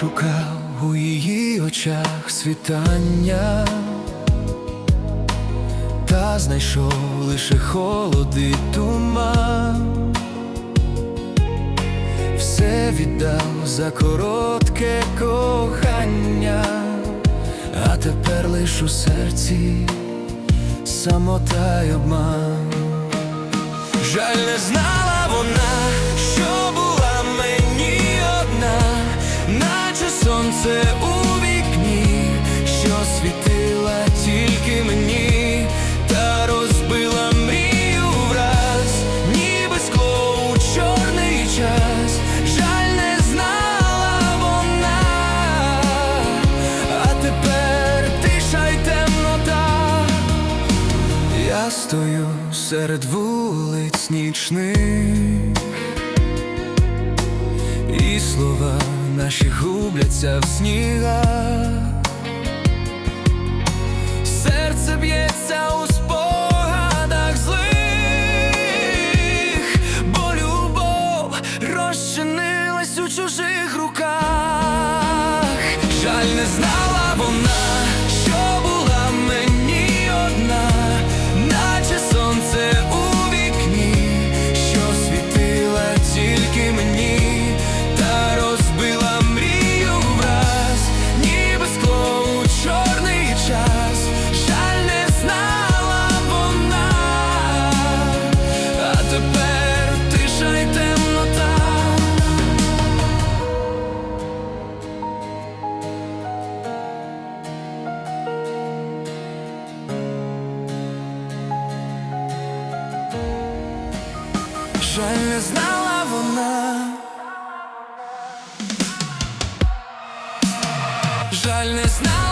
шукав у її очах світання, та знайшов лише холод і туман, все віддав за коротке кохання, а тепер лиш у серці самота й обман. Жаль не знала сонце у вікні, що світила тільки мені, та розбила мрію враз, ніби скло у чорний час. Жаль не знала вона, а тепер тиша й темнота. Я стою серед вулиць нічних, і слова наші губляться в снігах. Серце б'ється у спогадах злих, бо любов розчинилась у чужих руках. Жаль не знала вона, Жаль не знала вона. Жаль не знала